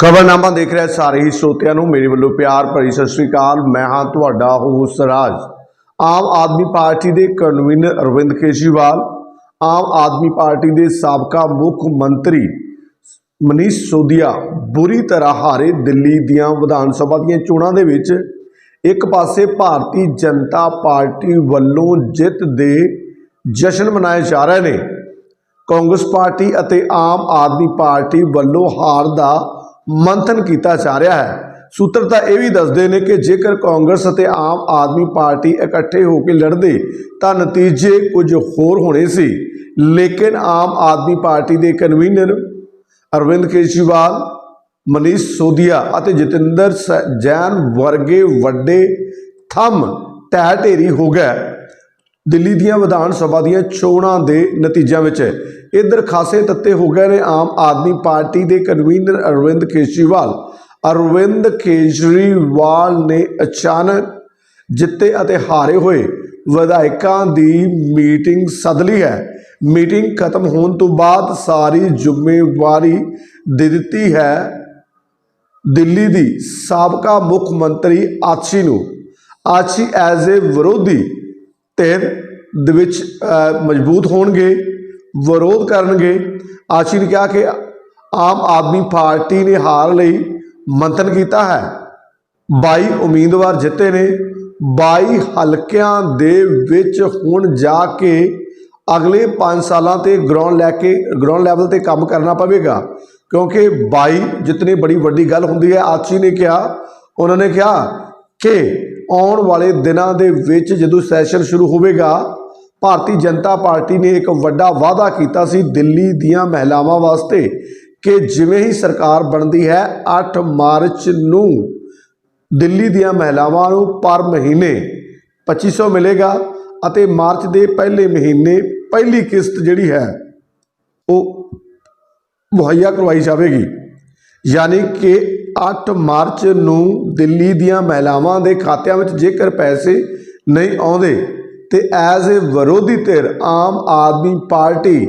ਖਬਰਨਾਮਾ ਦੇਖ ਰਿਹਾ ਸਾਰੇ ਹੀ ਸਰੋਤਿਆਂ ਨੂੰ। ਮੇਰੇ ਵੱਲੋਂ ਪਿਆਰ ਭਰੀ ਸਤਿ ਸ੍ਰੀ ਅਕਾਲ। ਮੈਂ ਹਾਂ ਤੁਹਾਡਾ ਹੋਸਟ ਰਾਜ। ਆਮ ਆਦਮੀ ਪਾਰਟੀ ਦੇ ਕਨਵੀਨਰ ਅਰਵਿੰਦ ਕੇਜਰੀਵਾਲ, ਆਮ ਆਦਮੀ ਪਾਰਟੀ ਦੇ ਸਾਬਕਾ ਮੁੱਖ ਮੰਤਰੀ ਮਨੀਸ਼ ਸੋਦੀਆ ਬੁਰੀ ਤਰ੍ਹਾਂ ਹਾਰੇ ਦਿੱਲੀ ਦੀਆਂ ਵਿਧਾਨ ਸਭਾ ਦੀਆਂ ਚੋਣਾਂ ਦੇ ਵਿੱਚ। ਇੱਕ ਪਾਸੇ ਭਾਰਤੀ ਜਨਤਾ ਪਾਰਟੀ ਵੱਲੋਂ ਜਿੱਤ ਦੇ ਜਸ਼ਨ ਮਨਾਏ ਜਾ ਰਹੇ ਨੇ। ਕਾਂਗਰਸ ਪਾਰਟੀ ਅਤੇ ਆਮ ਆਦਮੀ ਪਾਰਟੀ ਵੱਲੋਂ ਹਾਰ ਦਾ ਮੰਥਨ ਕੀਤਾ ਜਾ ਰਿਹਾ ਹੈ। ਸੂਤਰ ਤਾਂ ਇਹ ਵੀ ਦੱਸਦੇ ਨੇ ਕਿ ਜੇਕਰ ਕਾਂਗਰਸ ਅਤੇ ਆਮ ਆਦਮੀ ਪਾਰਟੀ ਇਕੱਠੇ ਹੋ ਕੇ ਲੜਦੇ, ਤਾਂ ਨਤੀਜੇ ਕੁਝ ਹੋਰ ਹੋਣੇ ਸੀ। ਲੇਕਿਨ ਆਮ ਆਦਮੀ ਪਾਰਟੀ ਦੇ ਕਨਵੀਨਰ ਅਰਵਿੰਦ ਕੇਜਰੀਵਾਲ, ਮਨੀਸ਼ ਸੋਦੀਆ ਅਤੇ ਜਤਿੰਦਰ ਸ- ਜੈਨ ਵਰਗੇ ਵੱਡੇ ਥੰਮ ਢਹਿ ਢੇਰੀ ਹੋ ਗਏ। ਦਿੱਲੀ ਦੀਆਂ ਵਿਧਾਨ ਸਭਾ ਦੀਆਂ ਚੋਣਾਂ ਦੇ ਨਤੀਜਿਆਂ ਵਿੱਚ ਇਧਰ ਖਾਸੇ ਤੱਤੇ ਹੋ ਗਏ ਨੇ ਆਮ ਆਦਮੀ ਪਾਰਟੀ ਦੇ ਕਨਵੀਨਰ ਅਰਵਿੰਦ ਕੇਜਰੀਵਾਲ। ਅਰਵਿੰਦ ਕੇਜਰੀਵਾਲ ਨੇ ਅਚਾਨਕ ਜਿੱਤੇ ਅਤੇ ਹਾਰੇ ਹੋਏ ਵਿਧਾਇਕਾਂ ਦੀ ਮੀਟਿੰਗ ਸੱਦ ਲਈ ਹੈ। ਮੀਟਿੰਗ ਖਤਮ ਹੋਣ ਤੋਂ ਬਾਅਦ ਸਾਰੀ ਜ਼ਿੰਮੇਵਾਰੀ ਦੇ ਦਿੱਤੀ ਹੈ ਦਿੱਲੀ ਦੀ ਸਾਬਕਾ ਮੁੱਖ ਮੰਤਰੀ ਆਚੀ ਨੂੰ। ਆਚੀ ਐਜ਼ ਏ ਵਿਰੋਧੀ ਧਿਰ ਦੇ ਵਿੱਚ ਮਜ਼ਬੂਤ ਹੋਣਗੇ, ਵਿਰੋਧ ਕਰਨਗੇ। ਆਚੀ ਨੇ ਕਿਹਾ ਕਿ ਆਮ ਆਦਮੀ ਪਾਰਟੀ ਨੇ ਹਾਰ ਲਈ ਮੰਥਨ ਕੀਤਾ ਹੈ। 22 ਉਮੀਦਵਾਰ ਜਿੱਤੇ ਨੇ। 22 ਹਲਕਿਆਂ ਦੇ ਵਿੱਚ ਹੁਣ ਜਾ ਕੇ ਅਗਲੇ 5 ਸਾਲਾਂ ਤੇ ਗਰਾਊਂਡ ਲੈ ਕੇ ਗਰਾਊਂਡ ਲੈਵਲ ਤੇ ਕੰਮ ਕਰਨਾ ਪਵੇਗਾ। ਕਿਉਂਕਿ 22 ਜਿਤਨੀ ਬੜੀ ਵੱਡੀ ਗੱਲ ਹੁੰਦੀ ਹੈ ਆਚੀ ਨੇ ਕਿਹਾ, ਉਹਨਾਂ ਨੇ ਕਿਹਾ ਕਿ ਆਉਣ ਵਾਲੇ ਦਿਨਾਂ ਦੇ ਵਿੱਚ ਜਦੋਂ ਸੈਸ਼ਨ ਸ਼ੁਰੂ ਹੋਵੇਗਾ, ਭਾਰਤੀ ਜਨਤਾ ਪਾਰਟੀ ਨੇ ਇੱਕ ਵੱਡਾ ਵਾਅਦਾ ਕੀਤਾ ਸੀ ਦਿੱਲੀ ਦੀਆਂ ਮਹਿਲਾਵਾਂ ਵਾਸਤੇ ਕਿ ਜਿਵੇਂ ਹੀ ਸਰਕਾਰ ਬਣਦੀ ਹੈ 8 ਮਾਰਚ ਨੂੰ ਦਿੱਲੀ ਦੀਆਂ ਮਹਿਲਾਵਾਂ ਨੂੰ ਪਰ ਮਹੀਨੇ 2500 ਮਿਲੇਗਾ ਅਤੇ ਮਾਰਚ ਦੇ ਪਹਿਲੇ ਮਹੀਨੇ ਪਹਿਲੀ ਕਿਸ਼ਤ ਜਿਹੜੀ ਹੈ, ਉਹ ਮੁਹੱਈਆ ਕਰਵਾਈ ਜਾਵੇਗੀ। ਯਾਨੀ ਕਿ 8 ਮਾਰਚ ਨੂੰ ਦਿੱਲੀ ਦੀਆਂ ਮਹਿਲਾਵਾਂ ਦੇ ਖਾਤਿਆਂ ਵਿੱਚ ਜੇਕਰ ਪੈਸੇ ਨਹੀਂ ਆਉਂਦੇ ਤੇ ਐਜ਼ ਏ ਵਿਰੋਧੀ ਧਿਰ ਆਮ ਆਦਮੀ ਪਾਰਟੀ,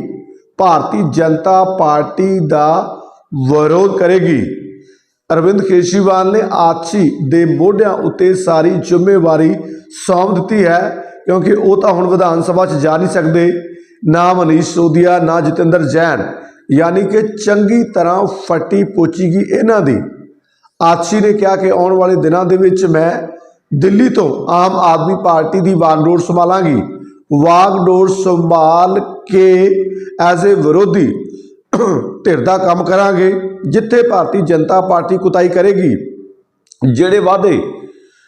ਭਾਰਤੀ ਜਨਤਾ ਪਾਰਟੀ ਦਾ ਵਿਰੋਧ ਕਰੇਗੀ। ਅਰਵਿੰਦ ਕੇਜਰੀਵਾਲ ਨੇ ਆਛੀ ਦੇ ਮੋਢਿਆਂ ਉੱਤੇ ਸਾਰੀ ਜ਼ਿੰਮੇਵਾਰੀ ਸੌਂਪ ਦਿੱਤੀ ਹੈ, ਕਿਉਂਕਿ ਉਹ ਤਾਂ ਹੁਣ ਵਿਧਾਨ ਸਭਾ 'ਚ ਜਾ ਨਹੀਂ ਸਕਦੇ। ਨਾ ਮਨੀਸ਼ ਸੋਦੀਆ ਨਾ ਜਤਿੰਦਰ ਜੈਨ, ਯਾਨੀ ਕਿ ਚੰਗੀ ਤਰ੍ਹਾਂ ਫੱਟੀ ਪੋਚੀਗੀ ਇਹਨਾਂ ਦੀ। ਆਤਸ਼ੀ ਨੇ ਕਿਹਾ ਕਿ ਆਉਣ ਵਾਲੇ ਦਿਨਾਂ ਦੇ ਵਿੱਚ ਮੈਂ ਦਿੱਲੀ ਤੋਂ ਆਮ ਆਦਮੀ ਪਾਰਟੀ ਦੀ ਵਾਗਡੋਰ ਸੰਭਾਲਾਂਗੀ। ਵਾਗਡੋਰ ਸੰਭਾਲ ਕੇ ਐਜ਼ ਏ ਵਿਰੋਧੀ ਧਿਰ ਦਾ ਕੰਮ ਕਰਾਂਗੇ, ਜਿੱਥੇ ਭਾਰਤੀ ਜਨਤਾ ਪਾਰਟੀ ਕੁਤਾਈ ਕਰੇਗੀ। ਜਿਹੜੇ ਵਾਅਦੇ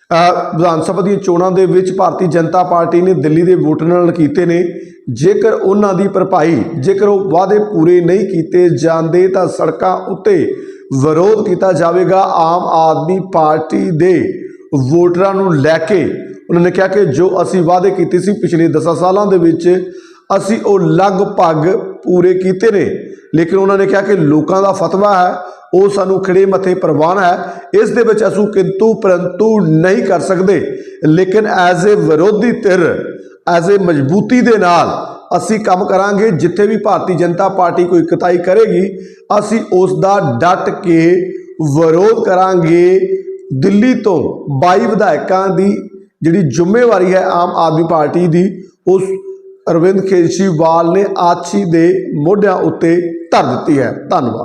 ਵਿਧਾਨ ਸਭਾ ਦੀਆਂ ਚੋਣਾਂ ਦੇ ਵਿੱਚ ਭਾਰਤੀ ਜਨਤਾ ਪਾਰਟੀ ਨੇ ਦਿੱਲੀ ਦੇ ਵੋਟਰਾਂ ਨਾਲ ਕੀਤੇ ਨੇ, ਜੇਕਰ ਉਹਨਾਂ ਦੀ ਭਰਪਾਈ, ਜੇਕਰ ਉਹ ਵਾਅਦੇ ਪੂਰੇ ਨਹੀਂ ਕੀਤੇ ਜਾਂਦੇ ਤਾਂ ਸੜਕਾਂ ਉੱਤੇ ਵਿਰੋਧ ਕੀਤਾ ਜਾਵੇਗਾ ਆਮ ਆਦਮੀ ਪਾਰਟੀ ਦੇ ਵੋਟਰਾਂ ਨੂੰ ਲੈ ਕੇ। ਉਹਨਾਂ ਨੇ ਕਿਹਾ ਕਿ ਜੋ ਅਸੀਂ ਵਾਅਦੇ ਕੀਤੇ ਸੀ ਪਿਛਲੇ 10 ਸਾਲਾਂ ਦੇ ਵਿੱਚ, ਅਸੀਂ ਉਹ ਲਗਭਗ ਪੂਰੇ ਕੀਤੇ ਨੇ। ਲੇਕਿਨ ਉਹਨਾਂ ਨੇ ਕਿਹਾ ਕਿ ਲੋਕਾਂ ਦਾ ਫਤਵਾ ਹੈ, ਉਹ ਸਾਨੂੰ ਖੜੇ ਮੱਥੇ ਪ੍ਰਵਾਨ ਹੈ। ਇਸ ਦੇ ਵਿੱਚ ਅਸੀਂ ਕਿੰਤੂ ਪਰੰਤੂ ਨਹੀਂ ਕਰ ਸਕਦੇ। ਲੇਕਿਨ ਐਜ਼ ਏ ਵਿਰੋਧੀ ਧਿਰ, ਐਜ਼ ਏ ਮਜ਼ਬੂਤੀ ਦੇ ਨਾਲ ਅਸੀਂ ਕੰਮ ਕਰਾਂਗੇ, ਜਿੱਥੇ ਵੀ ਭਾਰਤੀ ਜਨਤਾ ਪਾਰਟੀ ਕੋਈ ਕਤਾਈ ਕਰੇਗੀ, ਅਸੀਂ ਉਸ ਦਾ ਡਟ ਕੇ ਵਿਰੋਧ ਕਰਾਂਗੇ। ਦਿੱਲੀ ਤੋਂ 22 ਵਿਧਾਇਕਾਂ ਦੀ ਜਿਹੜੀ ਜ਼ਿੰਮੇਵਾਰੀ ਹੈ ਆਮ ਆਦਮੀ ਪਾਰਟੀ ਦੀ, ਉਸ ਅਰਵਿੰਦ ਕੇਜਰੀਵਾਲ ਨੇ ਆਛੀ ਦੇ ਮੋਢਿਆਂ ਉੱਤੇ ਧਰ ਦਿੱਤੀ ਹੈ। ਧੰਨਵਾਦ।